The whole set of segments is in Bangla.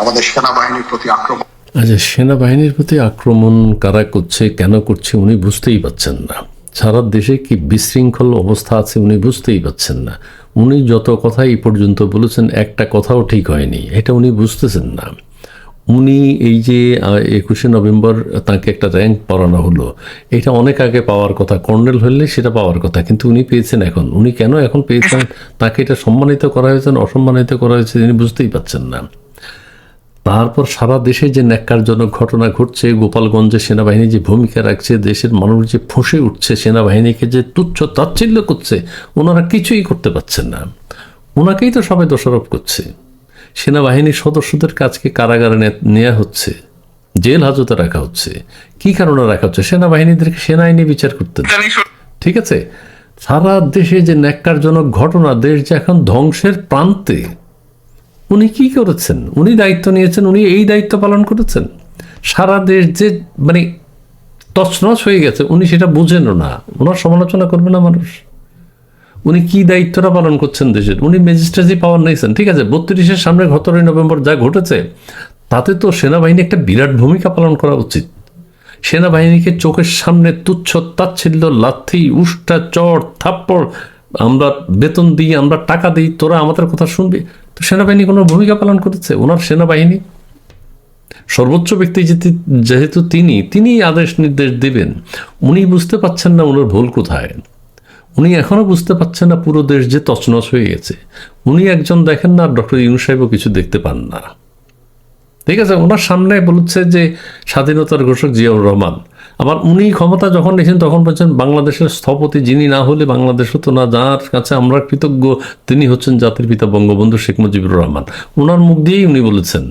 আমাদের সেনাবাহিনীর প্রতি আক্রমণ। আচ্ছা সেনাবাহিনীর প্রতি আক্রমণ কারা করছে, কেন করছে, উনি বুঝতেই পাচ্ছেন না। সারা দেশে কি বিশৃঙ্খল অবস্থা আছে, উনি বুঝতেই পাচ্ছেন না। উনি যত কথা এই পর্যন্ত বলেছেন, একটা কথাও ঠিক হয়নি, এটা উনি বুঝতেছেন না। উনি এই যে একুশে নভেম্বর তাকে একটা র্যাঙ্ক পড়ানো হলো, এটা অনেক আগে পাওয়ার কথা, কর্নেল হলে সেটা পাওয়ার কথা, কিন্তু উনি পেয়েছেন এখন। উনি কেন এখন পেয়েছেন? তাকে এটা সম্মানিত করা হয়েছে অসম্মানিত করা হয়েছে, তিনি বুঝতেই পাচ্ছেন না। তারপর সারা দেশে যে ন্যাক্কারজনক ঘটনা ঘটছে গোপালগঞ্জে সেনাবাহিনী যে ভূমিকা রাখছে দেশের মানুষ যে ফসে উঠছে সেনাবাহিনীকে যে তুচ্ছ তাচ্ছিল্য করছে ওনারা কিছুই করতে পারছেন না। ওনাকেই তো সবাই দোষারোপ করছে। সেনাবাহিনীর সদস্যদের কাজকে কারাগারে নেওয়া হচ্ছে জেল হাজতে রাখা হচ্ছে। কি কারণে রাখা হচ্ছে? সেনাবাহিনীদেরকে সেনা আইনি বিচার করতে ঠিক আছে? সারা দেশে যে ন্যাক্কারজনক ঘটনা দেশ যে এখন ধ্বংসের প্রান্তে উনি কি করেছেন? উনি দায়িত্ব নিয়েছেন, উনি এই দায়িত্ব পালন করেছেন। সারা দেশ যে মানে তছনছ হয়ে গেছে, উনি সেটা বুঝেনও না। ওনার সমালোচনা করবে না মানুষ। উনি কি দায়িত্বটা পালন করছেন দেশের? উনি ম্যাজিস্ট্রেসি পাওয়ার নিয়েছেন, ঠিক আছে? বত্রিশের সামনে সতেরোই নভেম্বর যা ঘটেছে, তাতে তো সেনাবাহিনী একটা বিরাট ভূমিকা পালন করা উচিত। সেনাবাহিনীকে চোখের সামনে তুচ্ছ তাচ্ছিল্য, লাথি, উষ্টা চড় থাপ্পড়, আমরা বেতন দিই, আমরা টাকা দিই, তোরা আমাদের কথা শুনবি? সেনাবাহিনী কোনো ভূমিকা পালন করেছে? ওনার সেনাবাহিনী? সর্বোচ্চ ব্যক্তি যেহেতু তিনি তিনি আদেশ নির্দেশ দেবেন। উনি বুঝতে পাচ্ছেন না ওনার ভুল কোথায়। উনি এখনও বুঝতে পাচ্ছেন না পুরো দেশ যে তছনছ হয়ে গেছে। উনি একজন দেখেন না, ডক্টর ইউনুস সাহেবও কিছু দেখতে পান না। ঠিক আছে, ওনার সামনে বলছে যে স্বাধীনতার ঘোষক জিয়াউর রহমান। আবার উনি ক্ষমতা যখন নিয়েছেন, তখন বলছেন বাংলাদেশের স্থপতি যিনি না হলে বাংলাদেশ হতো না। যার কাছে আমরা কৃতজ্ঞ, তিনি হচ্ছেন জাতির পিতা বঙ্গবন্ধু শেখ মুজিবুর রহমান। ওনার মুখ দিয়েই উনি বলেছেন,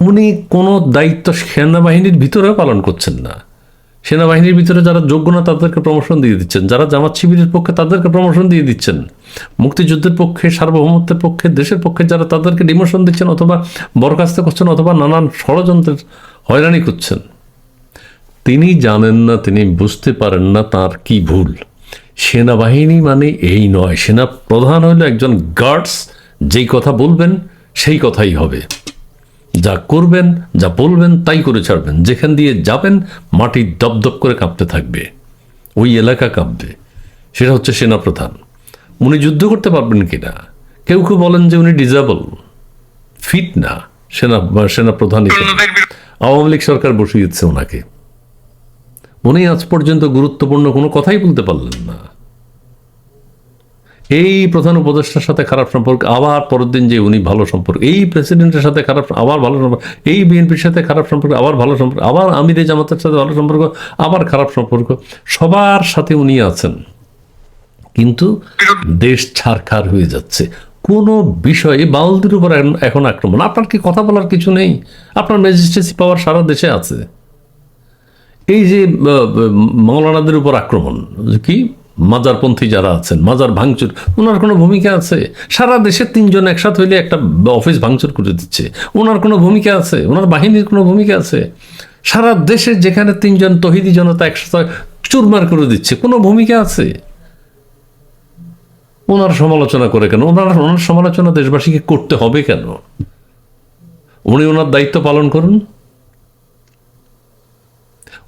উনি কোনো দায়িত্ব সেনাবাহিনীর ভিতরেও পালন করছেন না। সেনাবাহিনীর ভিতরে যারা যোগ্য না, তাদেরকে প্রমোশন দিয়ে দিচ্ছেন। যারা জামাত শিবিরের পক্ষে, তাদেরকে প্রমোশন দিয়ে দিচ্ছেন। মুক্তিযুদ্ধের পক্ষে, সার্বভৌমত্বের পক্ষে, দেশের পক্ষে যারা তাদেরকে ডিমোশন দিচ্ছেন অথবা বরখাস্ত করছেন অথবা নানান ষড়যন্ত্রের হয়রানি করছেন তিনি জানেন না, তিনি বুঝতে পারেন না তার কি ভুল। সেনাবাহিনী মানে এই নয়, সেনা প্রধান হলো একজন গার্ডস যেই কথা বলবেন সেই কথাই হবে। যা করবেন, যা বলবেন তাই করে ছাড়বেন। যেখান দিয়ে যাবেন, মাটি দপদপ করে কাঁপতে থাকবে। ওই এলাকা কাঁপবে। সেটা হচ্ছে সেনাপ্রধান উনি যুদ্ধ করতে পারবেন কিনা? কেউ কেউ বলেন যে উনি ডিজেবল ফিট না, সেনা সেনাপ্রধান হিসেবে আওয়ামী লীগ সরকার বসিয়েছে ওনাকে। উনি আজ পর্যন্ত গুরুত্বপূর্ণ কোনো কথাই বলতে পারলেন না। এই প্রধান উপদেষ্টার সাথে খারাপ সম্পর্ক, আবার পরের দিন যে উনি ভালো সম্পর্ক, এই প্রেসিডেন্টের সাথে খারাপ, আবার ভালো সম্পর্ক, এই বিএনপির সাথে খারাপ সম্পর্ক, আবার ভালো সম্পর্ক, আবার আমিরে জামাতের সাথে ভালো সম্পর্ক, আবার খারাপ সম্পর্ক, সবার সাথে উনি আছেন। কিন্তু দেশ ছারখার হয়ে যাচ্ছে। কোনো বিষয়ে বাউলদের উপর এখন আক্রমণ। আপনার কি কথা বলার কিছু নেই? আপনার ম্যাজিস্ট্রেসি পাওয়ার সারা দেশে আছে। এই যে আহ, মাওলানাদের উপর আক্রমণ কি? মাজারপন্থী যারা আছেন মাজার ভাঙচুর ওনার কোনো ভূমিকা আছে? সারা দেশে তিনজন একসাথে হইলে একটা অফিস ভাঙচুর করে দিচ্ছে। ওনার কোনো ভূমিকা আছে? ওনার বাহিনীর কোনো ভূমিকা আছে? সারা দেশে যেখানে তিনজন তহিদি জনতা একসাথে চুরমার করে দিচ্ছে কোনো ভূমিকা আছে? ওনার সমালোচনা করে কেন? ওনার ওনার সমালোচনা দেশবাসীকে করতে হবে কেন? উনি ওনার দায়িত্ব পালন করুন।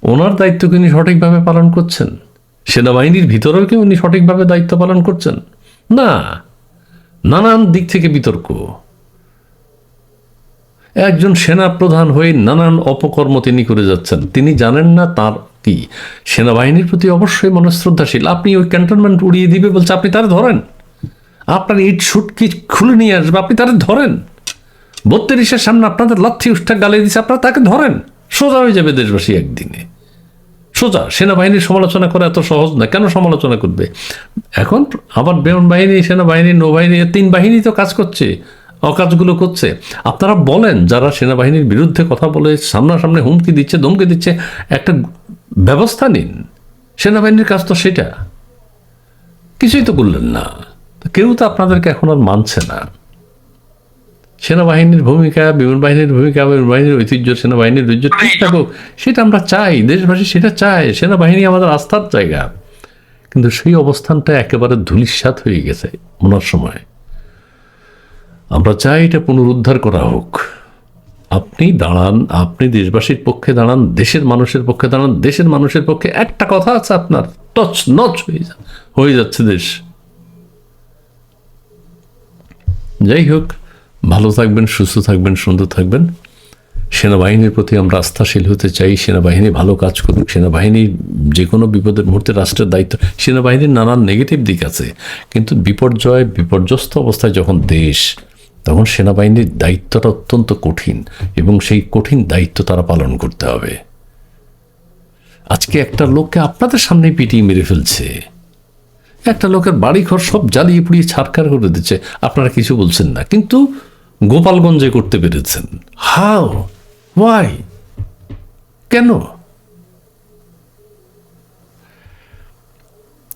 ওনার দায়িত্ব উনি সঠিকভাবে পালন করছেন। সেনাবাহিনীর ভিতরেও কি উনি সঠিকভাবে দায়িত্ব পালন করছেন। না, নানান দিক থেকে বিতর্ক। একজন সেনা প্রধান হয়ে নানান অপকর্ম তিনি করে যাচ্ছেন। তিনি জানেন না তার কি। সেনাবাহিনীর প্রতি অবশ্যই মানুষ শ্রদ্ধাশীল আপনি ওই ক্যান্টনমেন্ট উড়িয়ে দিবে বলছে, আপনি তারা ধরেন। আপনার ইট সুটকি খুলে নিয়ে আসবে, আপনি তারা ধরেন। বত্রিশের সামনে আপনাদের লাথি উষ্ঠা গালে দিচ্ছে আপনারা তাকে ধরেন। সোজা হয়ে যাবে দেশবাসী একদিনে। সোজা, সেনাবাহিনীর সমালোচনা করা এত সহজ না কেন সমালোচনা করবে? এখন আবার বেমন বাহিনী, সেনাবাহিনী, নৌবাহিনী তিন বাহিনী তো কাজ করছে, অকাজগুলো করছে। আপনারা বলেন, যারা সেনাবাহিনীর বিরুদ্ধে কথা বলে সামনাসামনি হুমকি দিচ্ছে, ধমকি দিচ্ছে, একটা ব্যবস্থা নিন। সেনাবাহিনীর কাজ তো সেটা। কিছুই তো করলেন না। কেউ তো আপনাদেরকে এখন আর মানছে না। সেনাবাহিনীর ভূমিকা বিমান বাহিনীর ভূমিকা বিমান বাহিনীর ঐতিহ্য সেনাবাহিনীর ঐতিহ্য ঠিক থাকুক সেটা আমরা চাই দেশবাসী সেটা চায় সেনাবাহিনী আমাদের আস্থার জায়গা। কিন্তু সেই অবস্থানটা একেবারে ধুলিস্বাত হয়ে গেছে ওনার সময়। আমরা চাই এটা পুনরুদ্ধার করা হোক। আপনি দাঁড়ান আপনি দেশবাসীর পক্ষে দাঁড়ান দেশের মানুষের পক্ষে দাঁড়ান দেশের মানুষের পক্ষে একটা কথা আছে আপনার টচ নচ হয়ে হয়ে যাচ্ছে দেশ। যাই হোক ভালো থাকবেন, সুস্থ থাকবেন, সুন্দর থাকবেন। সেনাবাহিনীর প্রতি আমরা আস্থাশীল হতে চাই, সেনাবাহিনী ভালো কাজ করুক, সেনাবাহিনী যে কোনো বিপদের মুহূর্তে রাষ্ট্রের দায়িত্ব, সেনাবাহিনীর নানান নেগেটিভ দিক আছে, কিন্তু বিপর্যয়, বিপর্যস্ত অবস্থায় যখন দেশ, তখন সেনাবাহিনীর দায়িত্বটা অত্যন্ত কঠিন এবং সেই কঠিন দায়িত্ব তারা পালন করতে হবে। আজকে একটা লোককে আপনাদের সামনে পিটিয়ে মেরে ফেলছে। একটা লোকের বাড়ি ঘর সব জ্বালিয়ে পুড়িয়ে ছাড়খার করে দিচ্ছে, আপনারা কিছু বলছেন না, কিন্তু গোপালগঞ্জে করতে পেরেছেন। হাও ওয়াই কেন?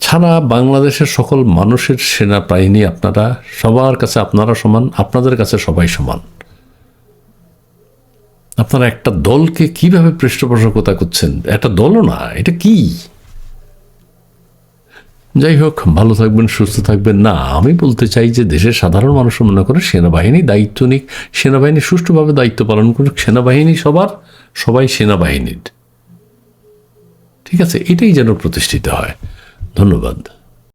ছাড়া বাংলাদেশের সকল মানুষের সেনাবাহিনী আপনারা সবার কাছে আপনারা সমান আপনাদের কাছে সবাই সমান। আপনারা একটা দলকে কীভাবে পৃষ্ঠপোষকতা করছেন? একটা দলও না এটা কি? যাই হোক, ভালো থাকবেন, সুস্থ থাকবেন। না, আমি বলতে চাই যে দেশের সাধারণ মানুষ মনে করে সেনাবাহিনী দায়িত্ব নিক। সেনাবাহিনী সুষ্ঠুভাবে দায়িত্ব পালন করুক। সেনাবাহিনী সবার, সবাই সেনাবাহিনীর। ঠিক আছে, এটাই যেন প্রতিষ্ঠিত হয়। ধন্যবাদ।